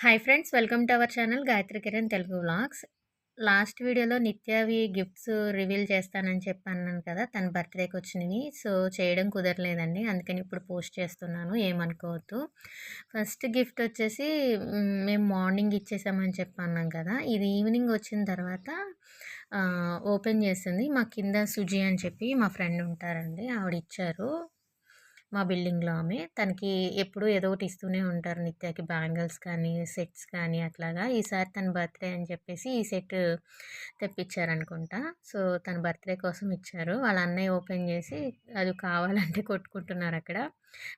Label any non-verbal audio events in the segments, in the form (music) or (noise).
Hi friends welcome to our channel Gayatri Kiran Telugu vlogs last వీడియోలో నిత్యవి gifts reveal చేస్తానని చెప్పి అన్నాను కదా తన బర్త్డేకి వచ్చినవి. సో చేయడం కుదరలేదండి. అందుకని ఇప్పుడు పోస్ట్ చేస్తున్నాను ఏమనుకోవద్దు. ఫస్ట్ గిఫ్ట్ వచ్చేసి మేము మార్నింగ్ ఇచ్చేసామని చెప్పి అన్నాం కదా ఇది ఈవినింగ్ వచ్చిన తర్వాత ఓపెన్ చేసింది. మా కింద సుజి అని చెప్పి మా ఫ్రెండ్ ఉంటారండి ఆవిడ ఇచ్చారు. మా బిల్డింగ్లో ఆమె. తనకి ఎప్పుడూ ఏదో ఒకటి ఇస్తూనే ఉంటారు నిత్యాకి. బ్యాంగిల్స్ కానీ సెట్స్ కానీ అట్లాగా. ఈసారి తన బర్త్డే అని చెప్పేసి ఈ సెట్ తెప్పించారనుకుంటా సో తన బర్త్డే కోసం ఇచ్చారు. వాళ్ళ అన్నయ్య ఓపెన్ చేసి అది కావాలంటే కొట్టుకుంటున్నారు అక్కడ.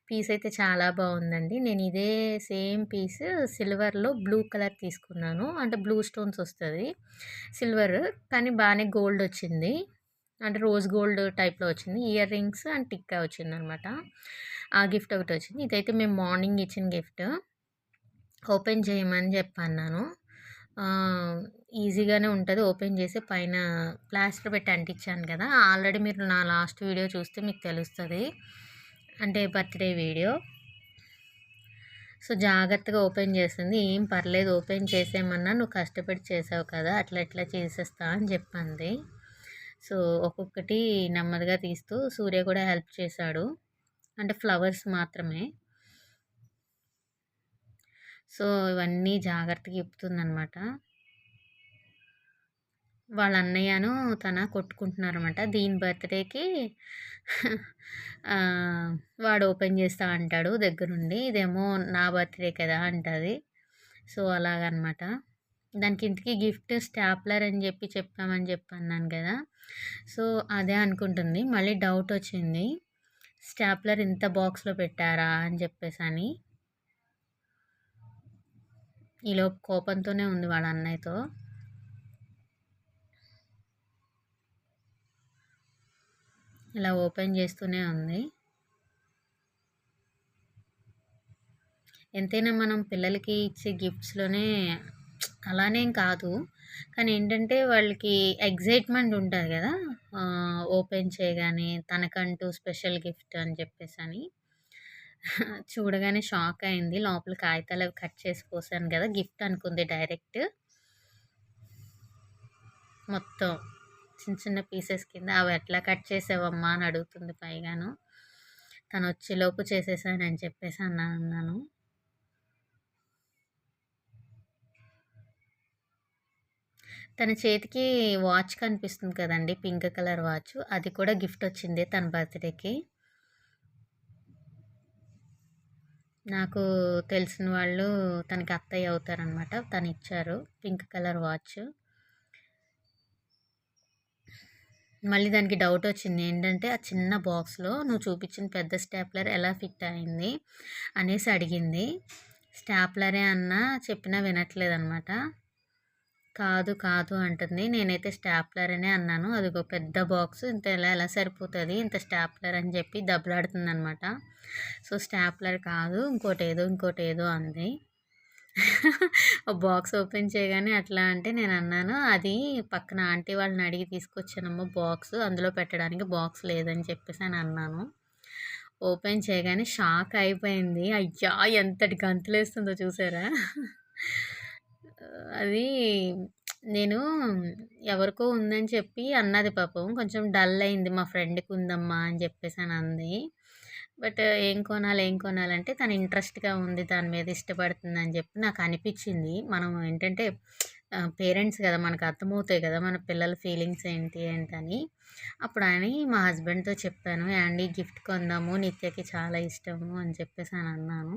పీస్ అయితే చాలా బాగుందండి. నేను ఇదే సేమ్ పీస్ సిల్వర్లో బ్లూ కలర్ తీసుకున్నాను. అంటే బ్లూ స్టోన్స్ వస్తుంది. సిల్వర్. కానీ బాగానే గోల్డ్ వచ్చింది. అంటే రోజ్ గోల్డ్ టైప్లో వచ్చింది. ఇయర్ రింగ్స్ అండ్ టిక్కా వచ్చింది అనమాట ఆ గిఫ్ట్ ఒకటి వచ్చింది. ఇదైతే మేము మార్నింగ్ ఇచ్చిన గిఫ్ట్. ఓపెన్ చేయమని చెప్పన్నాను. ఈజీగానే ఉంటుంది. ఓపెన్ చేసి పైన ప్లాస్టర్ పెట్టి అంటించాను కదా. ఆల్రెడీ మీరు నా లాస్ట్ వీడియో చూస్తే మీకు తెలుస్తుంది. అంటే బర్త్డే వీడియో. సో జాగ్రత్తగా ఓపెన్ చేసింది ఏం పర్లేదు. ఓపెన్ చేసేయమన్నా నువ్వు కష్టపడి చేసావు కదా. అట్లా ఎట్లా చేసేస్తా అని చెప్పింది. సో ఒక్కొక్కటి నెమ్మదిగా తీస్తూ సూర్య కూడా హెల్ప్ చేశాడు. అంటే ఫ్లవర్స్ మాత్రమే. సో ఇవన్నీ జాగ్రత్తగా ఇప్పుతుందనమాట వాళ్ళ అన్నయ్యను తన కొట్టుకుంటున్నారన్నమాట. దీని బర్త్డేకి వాడు ఓపెన్ చేస్తా అంటాడు దగ్గరుండి. ఇదేమో నా బర్త్డే కదా అంటుంది. సో అలాగనమాట దానికి ఇంటికి గిఫ్ట్ స్టాప్లర్ అని చెప్పి చెప్పామని చెప్పి అన్నాను కదా. సో అదే అనుకుంటుంది. మళ్ళీ డౌట్ వచ్చింది. స్టాప్లర్ ఇంత బాక్స్లో పెట్టారా అని చెప్పేసి అని ఈలో కోపంతోనే ఉంది వాళ్ళ అన్నయ్యతో. ఇలా ఓపెన్ చేస్తూనే ఉంది. ఎంతైనా మనం పిల్లలకి ఇచ్చే గిఫ్ట్స్లోనే అలానేం కాదు. కానీ ఏంటంటే వాళ్ళకి ఎగ్జైట్మెంట్ ఉంటుంది కదా. ఓపెన్ చేయగానే తనకంటూ స్పెషల్ గిఫ్ట్ అని చెప్పేసి అని చూడగానే షాక్ అయింది. లోపల కాగితాలు అవి కట్ చేసి పోసాను కదా గిఫ్ట్ అనుకుంది డైరెక్ట్. మొత్తం చిన్న చిన్న పీసెస్ కింద అవి ఎట్లా కట్ చేసావమ్మా? అని అడుగుతుంది పైగాను. తను వచ్చేలోపు చేసేసానని చెప్పేసి అన్నాను. తన చేతికి వాచ్ కనిపిస్తుంది కదండి పింక్ కలర్ వాచ్. అది కూడా గిఫ్ట్ వచ్చింది తన బర్త్డేకి. నాకు తెలిసిన వాళ్ళు తనకి అత్తయ్య అవుతారనమాట తను ఇచ్చారు పింక్ కలర్ వాచ్. మళ్ళీ దానికి డౌట్ వచ్చింది ఏంటంటే ఆ చిన్న బాక్స్లో నువ్వు చూపించిన పెద్ద స్టాప్లర్ ఎలా ఫిట్ అయింది అనేసి అడిగింది. స్టాప్లరే అన్నా చెప్పినా వినట్లేదు అనమాట కాదు కాదు అంటుంది. నేనైతే స్టాప్లర్ అనే అన్నాను. అదిగో పెద్ద బాక్స్. ఇంత ఎలా ఎలా సరిపోతుంది? ఇంత స్టాప్లర్ అని చెప్పి దెబ్బలాడుతుందనమాట సో స్టాప్లర్ కాదు ఇంకోటి ఏదో ఇంకోటి ఏదో అంది (laughs) బాక్స్ ఓపెన్ చేయగానే అట్లా అంటే నేను అన్నాను అది పక్కన ఆంటీ వాళ్ళని అడిగి తీసుకొచ్చానమ్మో బాక్స్. అందులో పెట్టడానికి బాక్స్ లేదని చెప్పేసి అని అన్నాను. ఓపెన్ చేయగానే షాక్ అయిపోయింది. అయ్యా ఎంతటి గంతులు వేస్తుందో చూసారా? అది నేను ఎవరికో ఉందని చెప్పి అన్నది పాపం. కొంచెం డల్ అయింది మా ఫ్రెండ్కి ఉందమ్మా అని చెప్పేసి అని అంది. బట్ ఏం కొనాలి ఏం కొనాలంటే తను ఇంట్రెస్ట్గా ఉంది దాని మీద ఇష్టపడుతుంది అని చెప్పి నాకు అనిపించింది. మనం ఏంటంటే పేరెంట్స్ కదా మనకు అర్థమవుతాయి కదా మన పిల్లల ఫీలింగ్స్ ఏంటి ఏంటని. అప్పుడు అని మా హస్బెండ్తో చెప్పాను యాండీ గిఫ్ట్ కొందాము నిత్యకి చాలా ఇష్టము అని చెప్పేసి అని అన్నాను.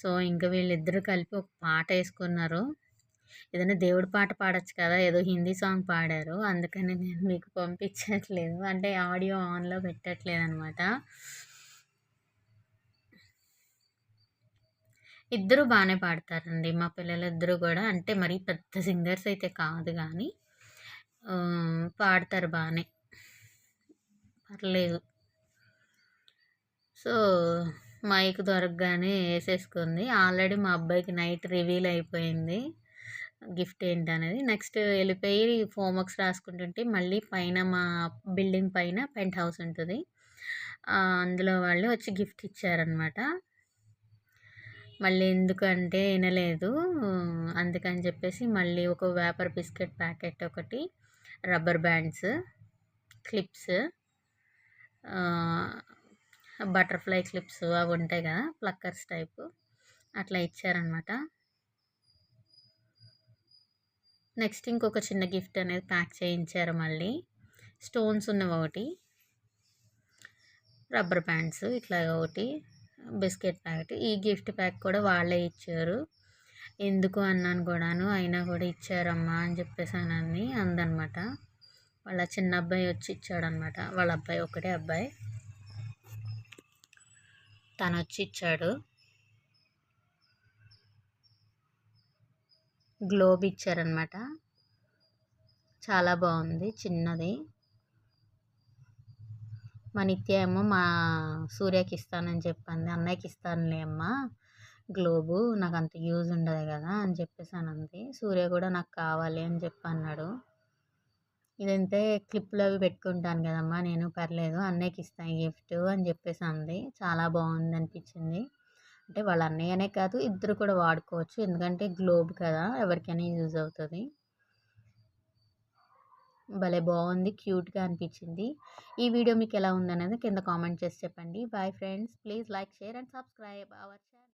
సో ఇంకా వీళ్ళిద్దరూ కలిపి ఒక పాట వేసుకున్నారు. ఏదైనా దేవుడి పాట పాడచ్చు కదా ఏదో హిందీ సాంగ్ పాడారు. అందుకని నేను మీకు పంపించట్లేదు. అంటే ఆడియో ఆన్లో పెట్టట్లేదు అనమాట ఇద్దరు బాగానే పాడతారండి. మా పిల్లలిద్దరూ కూడా. అంటే మరీ పెద్ద సింగర్స్ అయితే కాదు కానీ పాడతారు బాగానే పర్లేదు. సో మైక్ దొరకగానే వేసేసుకుంది. ఆల్రెడీ మా అబ్బాయికి నైట్ రివీల్ అయిపోయింది. గిఫ్ట్ ఏంటనేది. నెక్స్ట్ వెళ్ళిపోయి హోంవర్క్స్ రాసుకుంటుంటే మళ్ళీ పైన మా బిల్డింగ్ పైన పెంట్ హౌస్ ఉంటుంది. అందులో వాళ్ళు వచ్చి గిఫ్ట్ ఇచ్చారనమాట మళ్ళీ ఎందుకంటే వినలేదు. అందుకని చెప్పేసి మళ్ళీ ఒక వేపర్ బిస్కెట్ ప్యాకెట్ ఒకటి rubber bands clips butterfly clips అవి ఉంటాయి కదా ప్లక్కర్స్ టైపు అట్లా ఇచ్చారనమాట నెక్స్ట్ ఇంకొక చిన్న గిఫ్ట్ అనేది ప్యాక్ చేయించారు మళ్ళీ. స్టోన్స్ ఉన్నవి ఒకటి. రబ్బర్ బ్యాండ్స్ ఇట్లా ఒకటి. Biscuit packet. ఈ గిఫ్ట్ ప్యాక్ కూడా వాళ్ళే ఇచ్చారు. ఎందుకు అన్నాను కూడాను అయినా కూడా ఇచ్చారమ్మా అని చెప్పేసి అని అందనమాట. వాళ్ళ చిన్న అబ్బాయి వచ్చి ఇచ్చాడనమాట. వాళ్ళ అబ్బాయి ఒకటే అబ్బాయి. తను వచ్చి ఇచ్చాడు. గ్లోబ్ ఇచ్చారనమాట చాలా బాగుంది చిన్నది. మా నిత్య ఏమో మా సూర్యకి ఇస్తానని చెప్పింది. అన్నయ్యకి ఇస్తానులే అమ్మ గ్లోబు నాకు అంత యూజ్ ఉండదు కదా అని చెప్పేసి అంది. సూర్య కూడా నాకు కావాలి అని చెప్పి అన్నాడు. ఇదంతే క్లిప్లు అవి పెట్టుకుంటాను కదమ్మా నేను పర్లేదు అన్నయ్యకి ఇస్తాను గిఫ్ట్ అని చెప్పేసి అంది. చాలా బాగుంది అనిపించింది అంటే వాళ్ళ అన్నయ్యనే కాదు ఇద్దరు కూడా వాడుకోవచ్చు. ఎందుకంటే గ్లోబ్ కదా ఎవరికైనా యూజ్ అవుతుంది. భలే బాగుంది క్యూట్గా అనిపించింది. ఈ వీడియో మీకు ఎలా ఉందనేది కింద కామెంట్ చేసి చెప్పండి. Bye friends please like share and subscribe our channel